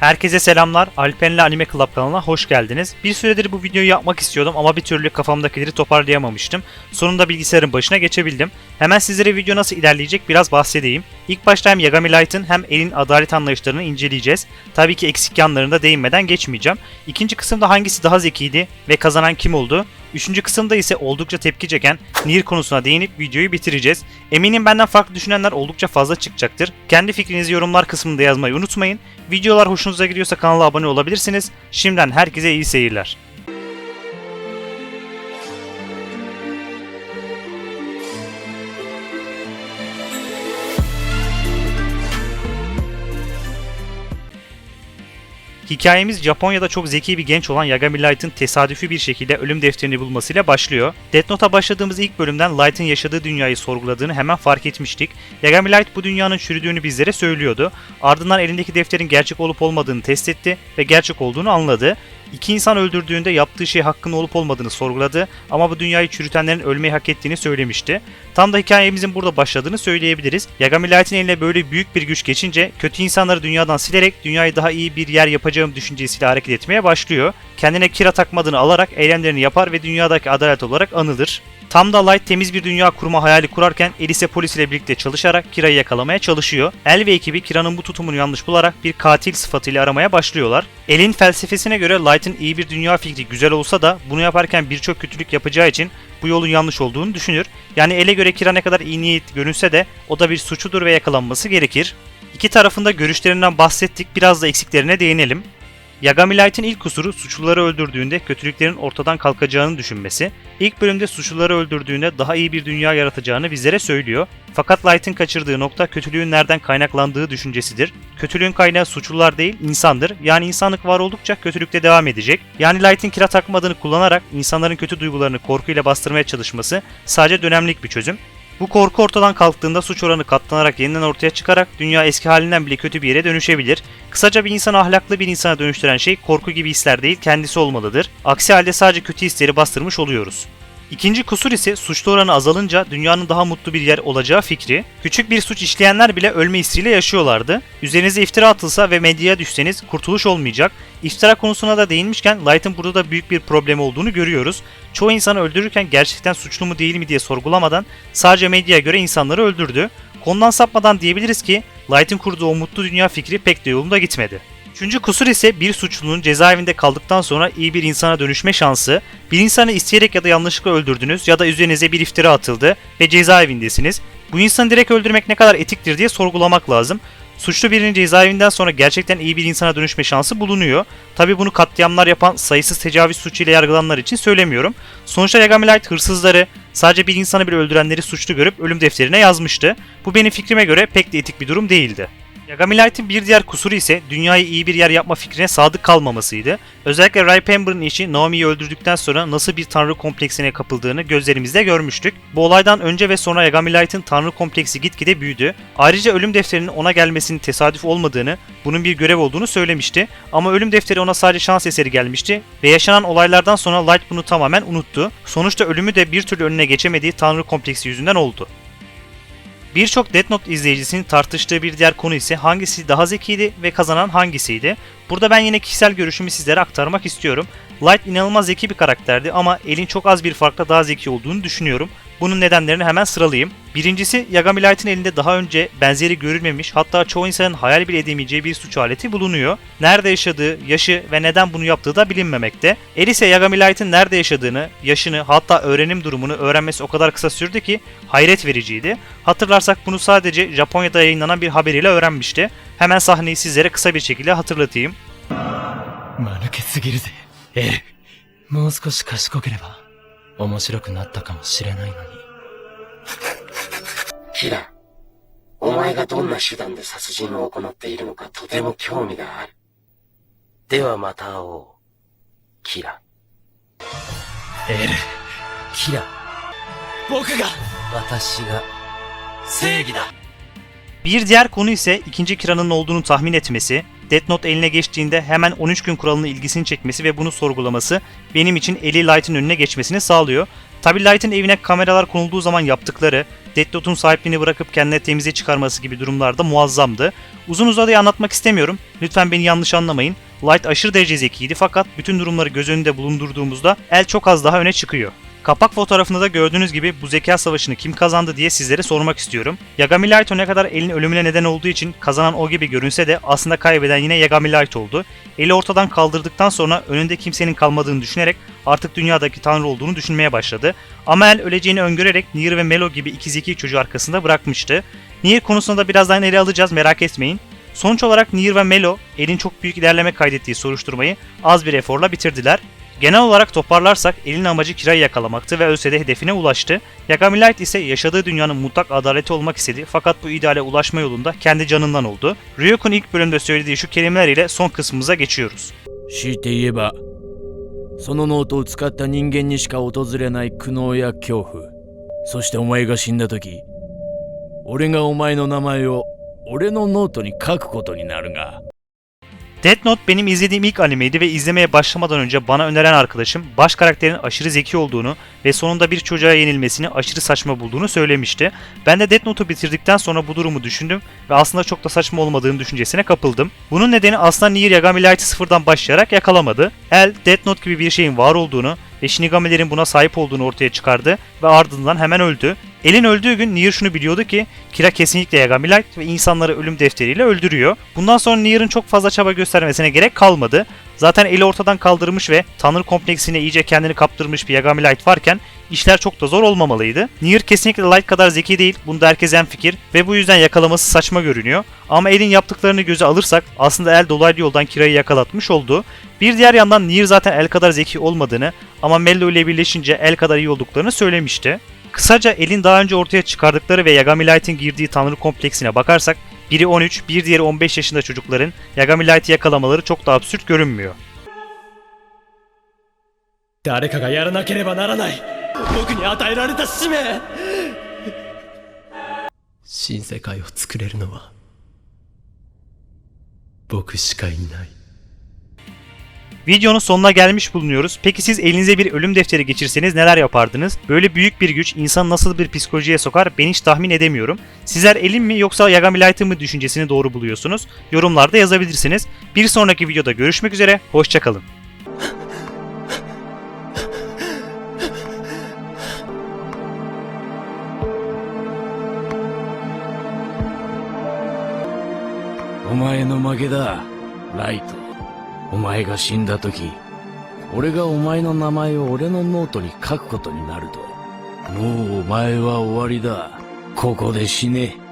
Herkese selamlar. Alpenli Anime Club kanalına hoş geldiniz. Bir süredir bu videoyu yapmak istiyordum ama bir türlü kafamdakileri toparlayamamıştım. Sonunda bilgisayarın başına geçebildim. Hemen sizlere video nasıl ilerleyecek biraz bahsedeyim. İlk başta hem Yagami Light'ın hem Elin adalet anlayışlarını inceleyeceğiz. Tabii ki eksik yanlarında değinmeden geçmeyeceğim. İkinci kısımda hangisi daha zekiydi ve kazanan kim oldu? Üçüncü kısımda ise oldukça tepki çeken Nier konusuna değinip videoyu bitireceğiz. Eminim benden farklı düşünenler oldukça fazla çıkacaktır. Kendi fikrinizi yorumlar kısmında yazmayı unutmayın. Videolar hoşunuza gidiyorsa kanala abone olabilirsiniz. Şimdiden herkese iyi seyirler. Hikayemiz Japonya'da çok zeki bir genç olan Yagami Light'ın tesadüfi bir şekilde ölüm defterini bulmasıyla başlıyor. Death Note'a başladığımız ilk bölümden Light'ın yaşadığı dünyayı sorguladığını hemen fark etmiştik. Yagami Light bu dünyanın çürüdüğünü bizlere söylüyordu. Ardından elindeki defterin gerçek olup olmadığını test etti ve gerçek olduğunu anladı. İki insan öldürdüğünde yaptığı şey hakkın olup olmadığını sorguladı ama bu dünyayı çürütenlerin ölmeyi hak ettiğini söylemişti. Tam da hikayemizin burada başladığını söyleyebiliriz. Yagami Light'in eline böyle büyük bir güç geçince kötü insanları dünyadan silerek dünyayı daha iyi bir yer yapacağım düşüncesiyle hareket etmeye başlıyor. Kendine kira takmadığını alarak eylemlerini yapar ve dünyadaki adalet olarak anılır. Tam da Light temiz bir dünya kurma hayali kurarken Elise polis ile birlikte çalışarak Kira'yı yakalamaya çalışıyor. El ve ekibi Kira'nın bu tutumunu yanlış bularak bir katil sıfatıyla aramaya başlıyorlar. El'in felsefesine göre Light'ın iyi bir dünya fikri güzel olsa da bunu yaparken birçok kötülük yapacağı için bu yolun yanlış olduğunu düşünür. Yani El'e göre Kira ne kadar iyi niyet görünse de o da bir suçudur ve yakalanması gerekir. İki tarafında görüşlerinden bahsettik biraz da eksiklerine değinelim. Yagami Light'in ilk kusuru suçluları öldürdüğünde kötülüklerin ortadan kalkacağını düşünmesi. İlk bölümde suçluları öldürdüğünde daha iyi bir dünya yaratacağını bizlere söylüyor. Fakat Light'in kaçırdığı nokta kötülüğün nereden kaynaklandığı düşüncesidir. Kötülüğün kaynağı suçlular değil, insandır. Yani insanlık var oldukça kötülükte devam edecek. Yani Light'in kira takmadığını kullanarak insanların kötü duygularını korkuyla bastırmaya çalışması sadece dönemlik bir çözüm. Bu korku ortadan kalktığında suç oranı katlanarak yeniden ortaya çıkarak dünya eski halinden bile kötü bir yere dönüşebilir. Kısaca bir insanı ahlaklı bir insana dönüştüren şey korku gibi hisler değil kendisi olmalıdır. Aksi halde sadece kötü hisleri bastırmış oluyoruz. İkinci kusur ise suçlu oranı azalınca dünyanın daha mutlu bir yer olacağı fikri. Küçük bir suç işleyenler bile ölme hissiyle yaşıyorlardı. Üzerinize iftira atılsa ve medyaya düşseniz kurtuluş olmayacak. İftira konusuna da değinmişken Light'ın burada da büyük bir problem olduğunu görüyoruz. Çoğu insanı öldürürken gerçekten suçlu mu değil mi diye sorgulamadan sadece medyaya göre insanları öldürdü. Konudan sapmadan diyebiliriz ki Light'ın kurduğu o mutlu dünya fikri pek de yolunda gitmedi. Üçüncü kusur ise bir suçlunun cezaevinde kaldıktan sonra iyi bir insana dönüşme şansı. Bir insanı isteyerek ya da yanlışlıkla öldürdünüz ya da üzerinize bir iftira atıldı ve cezaevindesiniz. Bu insanı direkt öldürmek ne kadar etiktir diye sorgulamak lazım. Suçlu birinin cezaevinden sonra gerçekten iyi bir insana dönüşme şansı bulunuyor. Tabi bunu katliamlar yapan sayısız tecavüz suçuyla yargılananlar için söylemiyorum. Sonuçta Yagami Light hırsızları, sadece bir insanı bile öldürenleri suçlu görüp ölüm defterine yazmıştı. Bu benim fikrime göre pek de etik bir durum değildi. Yagami Light'in bir diğer kusuru ise dünyayı iyi bir yer yapma fikrine sadık kalmamasıydı. Özellikle Ray Pember'ın eşi Naomi'yi öldürdükten sonra nasıl bir tanrı kompleksine kapıldığını gözlerimizde görmüştük. Bu olaydan önce ve sonra Yagami Light'in tanrı kompleksi gitgide büyüdü. Ayrıca ölüm defterinin ona gelmesinin tesadüf olmadığını, bunun bir görev olduğunu söylemişti. Ama ölüm defteri ona sadece şans eseri gelmişti ve yaşanan olaylardan sonra Light bunu tamamen unuttu. Sonuçta ölümü de bir türlü önüne geçemediği tanrı kompleksi yüzünden oldu. Birçok Death Note izleyicisinin tartıştığı bir diğer konu ise hangisi daha zekiydi ve kazanan hangisiydi? Burada ben yine kişisel görüşümü sizlere aktarmak istiyorum. Light inanılmaz zeki bir karakterdi ama Elin çok az bir farkla daha zeki olduğunu düşünüyorum. Bunun nedenlerini hemen sıralayayım. Birincisi Yagami Light'ın elinde daha önce benzeri görülmemiş hatta çoğu insanın hayal bile edemeyeceği bir suç aleti bulunuyor. Nerede yaşadığı, yaşı ve neden bunu yaptığı da bilinmemekte. El ise Yagami Light'ın nerede yaşadığını, yaşını hatta öğrenim durumunu öğrenmesi o kadar kısa sürdü ki hayret vericiydi. Hatırlarsak bunu sadece Japonya'da yayınlanan bir haberiyle öğrenmişti. Hemen sahneyi sizlere kısa bir şekilde hatırlatayım. 間抜けすぎるぜ、エル。もう少し賢ければ、面白くなったかもしれないのに。 キラ、お前がどんな手段で殺人を行っているのかとても興味がある。ではまた会おう、キラ。エル、キラ。僕が、私が、正義だ。 Bir diğer konu ise ikinci Kira'nın olduğunu tahmin etmesi, Death Note eline geçtiğinde hemen 13 gün kuralının ilgisini çekmesi ve bunu sorgulaması benim için Eli Light'ın önüne geçmesini sağlıyor. Tabi Light'ın evine kameralar konulduğu zaman yaptıkları, Death Note'un sahipliğini bırakıp kendine temize çıkarması gibi durumlarda muazzamdı. Uzun uzadıya anlatmak istemiyorum. Lütfen beni yanlış anlamayın. Light aşırı derece zekiydi fakat bütün durumları göz önünde bulundurduğumuzda el çok az daha öne çıkıyor. Kapak fotoğrafında da gördüğünüz gibi bu zeka savaşını kim kazandı diye sizlere sormak istiyorum. Yagami Light ne kadar elin ölümüne neden olduğu için kazanan o gibi görünse de aslında kaybeden yine Yagami Light oldu. Eli ortadan kaldırdıktan sonra önünde kimsenin kalmadığını düşünerek artık dünyadaki tanrı olduğunu düşünmeye başladı. Ama el öleceğini öngörerek Nier ve Melo gibi iki zeki çocuğu arkasında bırakmıştı. Nier konusunda da birazdan ele alacağız merak etmeyin. Sonuç olarak Nier ve Melo elin çok büyük ilerleme kaydettiği soruşturmayı az bir eforla bitirdiler. Genel olarak toparlarsak elin amacı Kira'yı yakalamaktı ve ölse de hedefine ulaştı. Yagami Light ise yaşadığı dünyanın mutlak adaleti olmak istedi fakat bu ideale ulaşma yolunda kendi canından oldu. Ryuk'un ilk bölümde söylediği şu kelimeler ile son kısmımıza geçiyoruz. 強いて言えばそのノートを使った人間にしか訪れない苦悩や恐怖そしてお前が死んだ時俺がお前の名前を俺のノートに書くことになるが Death Note benim izlediğim ilk animeydi ve izlemeye başlamadan önce bana öneren arkadaşım baş karakterin aşırı zeki olduğunu ve sonunda bir çocuğa yenilmesini aşırı saçma bulduğunu söylemişti. Ben de Death Note'u bitirdikten sonra bu durumu düşündüm ve aslında çok da saçma olmadığını düşüncesine kapıldım. Bunun nedeni aslında Nier Yagami Light'ı sıfırdan başlayarak yakalamadı. El, Death Note gibi bir şeyin var olduğunu ve Shinigami'lerin buna sahip olduğunu ortaya çıkardı ve ardından hemen öldü. Elin öldüğü gün Nier şunu biliyordu ki Kira kesinlikle Yagami Light ve insanları ölüm defteriyle öldürüyor. Bundan sonra Nier'ın çok fazla çaba göstermesine gerek kalmadı. Zaten eli ortadan kaldırmış ve tanrı kompleksine iyice kendini kaptırmış bir Yagami Light varken işler çok da zor olmamalıydı. Nier kesinlikle Light kadar zeki değil, bunda herkes fikir ve bu yüzden yakalaması saçma görünüyor. Ama El'in yaptıklarını göze alırsak aslında El dolaylı yoldan Kira'yı yakalatmış oldu. Bir diğer yandan Nier zaten El kadar zeki olmadığını ama Mello ile birleşince El kadar iyi olduklarını söylemişti. Kısaca El'in daha önce ortaya çıkardıkları ve Yagami Light'in girdiği tanrı kompleksine bakarsak biri 13, bir diğeri 15 yaşında çocukların Yagami Light'ı yakalamaları çok da absürt görünmüyor. 誰かがやらなければならない僕に与えられた使命新世界を作れるのは僕しかいない Videonun sonuna gelmiş bulunuyoruz. Peki siz elinize bir ölüm defteri geçirseniz neler yapardınız? Böyle büyük bir güç insanı nasıl bir psikolojiye sokar ben hiç tahmin edemiyorum. Sizler elin mi yoksa Yagami Light'ın mı düşüncesini doğru buluyorsunuz? Yorumlarda yazabilirsiniz. Bir sonraki videoda görüşmek üzere, hoşçakalın. お前の負けだライト お前が死んだ時俺がお前の名前を俺のノートに書くことになるともうお前は終わりだ。ここで死ね。